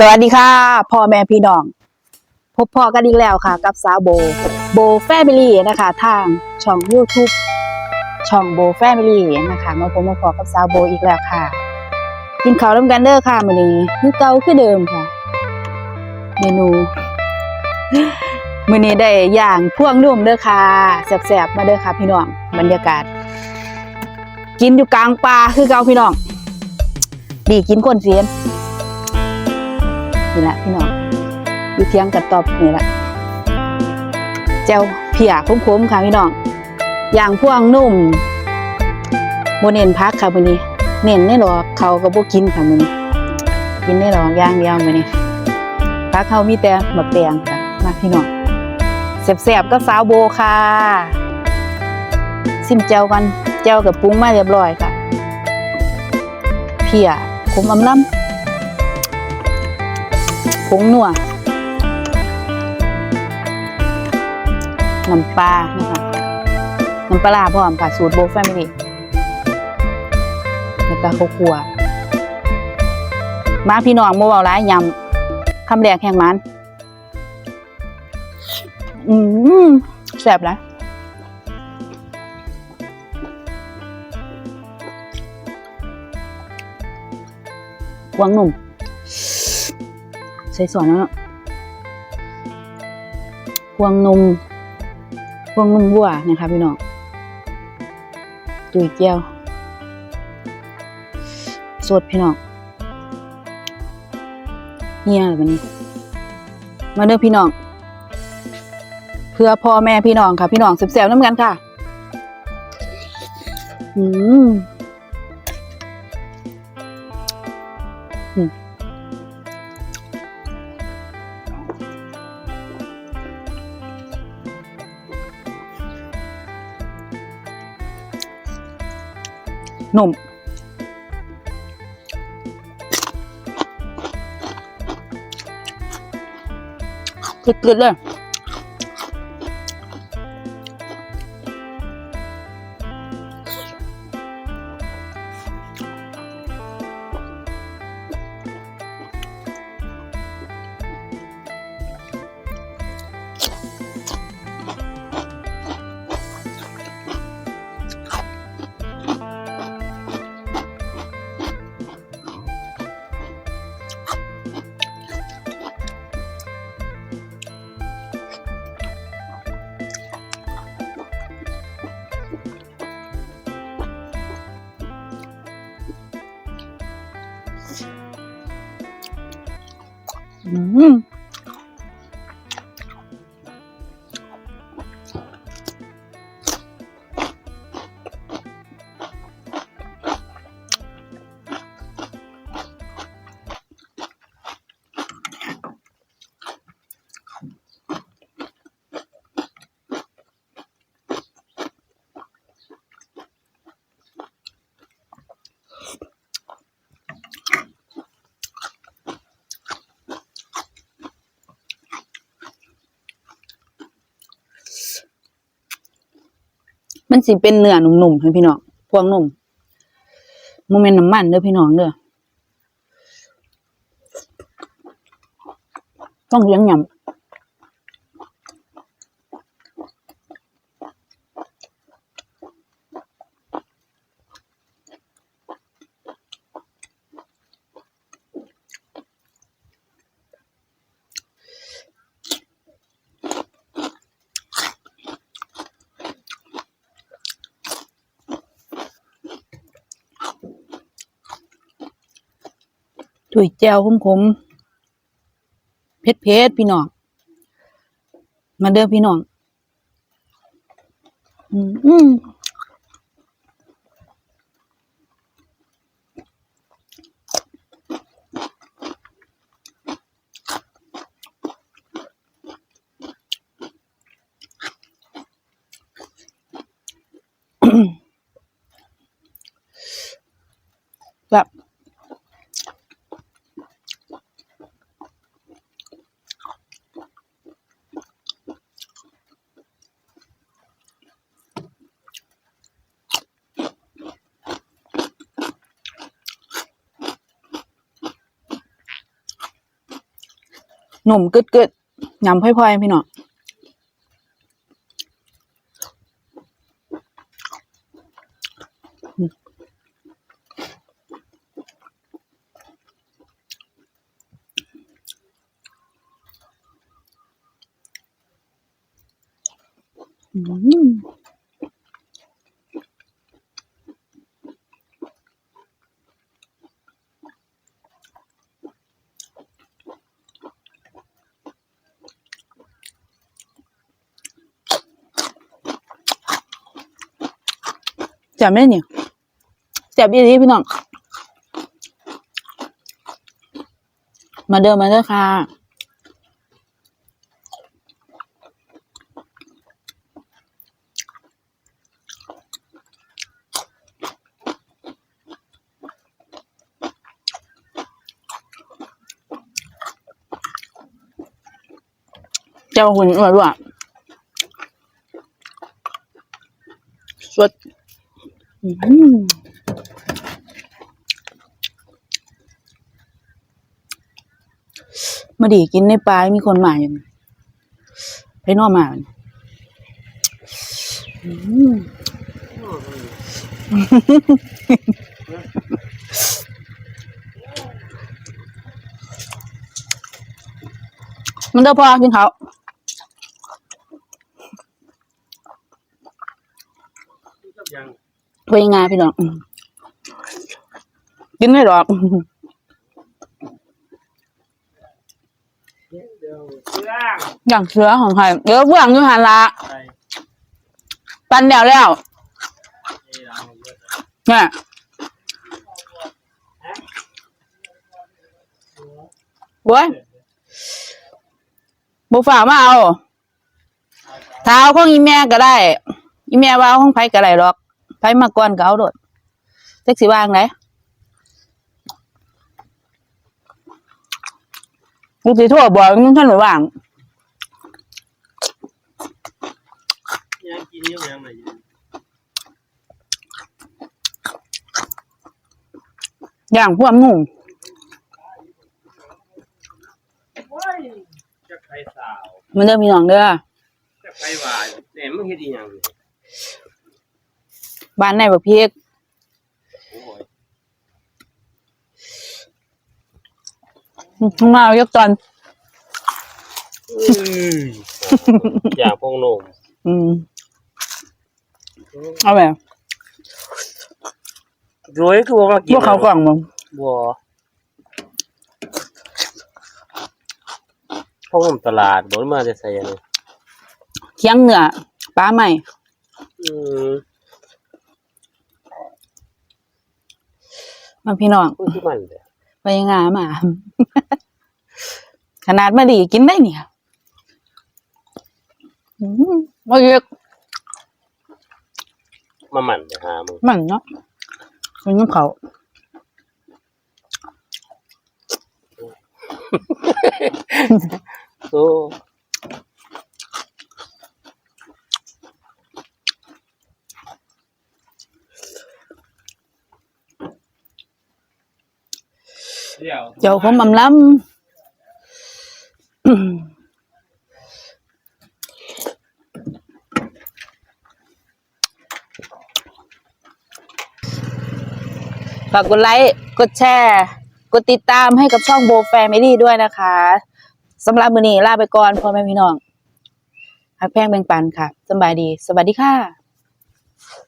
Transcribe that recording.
สวัสดีค่ะพ่อแม่พี่น้อง พบพ่อกันอีกแล้วค่ะ กับสาวโบ โบแฟมิลี่นะคะ ทางช่อง YouTube ช่องโบแฟมิลี่นะคะมาพบมาพอกับสาวโบอีกแล้วค่ะ กินข้าวร่วมกันเด้อค่ะมื้อนี้คือเก่าคือเดิมค่ะ เมนูมื้อนี้ได้ย่างพวงนุ่มเด้อค่ะแซ่บๆมาเด้อค่ะ พี่น้องบรรยากาศ กินอยู่กลางป่าคือเก่าพี่น้องดีกินคนเสียน นี่แหละพี่น้องอยู่เทียงกับตอบนี่แหละเจ้าเพียคุ้มๆค่ะพี่น้องอย่างพวงนุ่มโมเน้นพักค่ะมื้อนี้ เน้นในหรอกเขาก็บ่กินค่ะมื้อนี้ กินในหรอกย่างเดียวมื้อนี้พักเขามีแต่บักแตงค่ะมาพี่น้องแซ่บๆก็สาวโบค่ะซิมเจ้ากันเจ้ากับปรุงมาเรียบร้อยค่ะ เพียขมอำลำ ผงนัวน้ำปลานะคะน้ำปลาพร้อมค่ะสูตรโบแฟมิลี่แล้วก็ข้าวคั่วมาพี่น้องโมเบาร้ายยำคำแรกแห่งมันอืมแซ่บนะกวางหนุ่ม ส่ส่วนแล้วเนาะพวงนมพวงนมวัวนะคะพี่น้องตุยแก้วสดพี่น้องเฮียแบบนี้ มาเด้อพี่น้อง เพื่อพ่อแม่พี่น้องค่ะ พี่น้องแซ่บๆน้ำกันค่ะ อืมห นุ่ม กึดๆเลย อื มันสิเป็นเนื้อหนุ่มๆให้พี่น้องพวงหนุ่มโมเมนน้ำมันเด้อพี่น้องเด้อต้องเลี้ยงยำ ถุยแจวขมๆเผ็ดๆพี่น้อง มาเด้อพี่น้องอืมแบบ หนุ่มกึดกึดยำพ่อยๆ พี่น้องอืม แจ่บไหมเนี่ยแจ่บอีหลีพี่น้อง มาเดินมาเด้อค่ะเจ้าหุ่นอวดว่าสด มาดีกินในปลายมีคนมาอยู่ไปนอกมามมันเด้อพอกินเขาวยัง เวยงาพี่น้องกินไม่หรอกอย่างเสือของใครเดี๋ยวเบื้องอยู่หันละปันเดียวแล้วเยอะเนี่ยบวยบุฝ่ามาเอาเท้าของอีแม่ก็ได้ อีแม่ว่าเอาของไผก็ได้หรอก ไผมาก่อนก็เอาโดดเจ็กสิว่างไหนกูสิโทรบอกมึงท่านหรือว่างยังกินเยอะยังไงอย่างพวกหนุ่มจะใครสาวมันเด้อพี่น้องเด้อจะใครวายแต่มึงเฮ็ดอีหยังอยู่ บ้านไหนบักพีกโอ้ยข้างมาเอายกตอนอย่าพงโหนมอืมเอาแบบรวยคือว่ามากินพวกเขากล่องมึงบัวพงโหนมตลาดบ่มาจะใส่ยังไงเคียงเหนือปลาใหม่ อืม มาพี่น้องพูดที่มันเด้อไปงามา ขนาดมาดีกินได้เนี่ยอืมมาเยอะมาหมั่นไปหามึงมันเนาะมันน้ำเขาโอ้ เจ้าผมอำล้ำฝากกดไลค์ กดแชร์ กดติดตามให้กับช่องโบแฟมิลี่ด้วยนะคะสำหรับมือนี้ลาไปก่อนพ่อแม่พี่น้องหักแพงแบ่งปันค่ะสบายดี สวัสดีค่ะ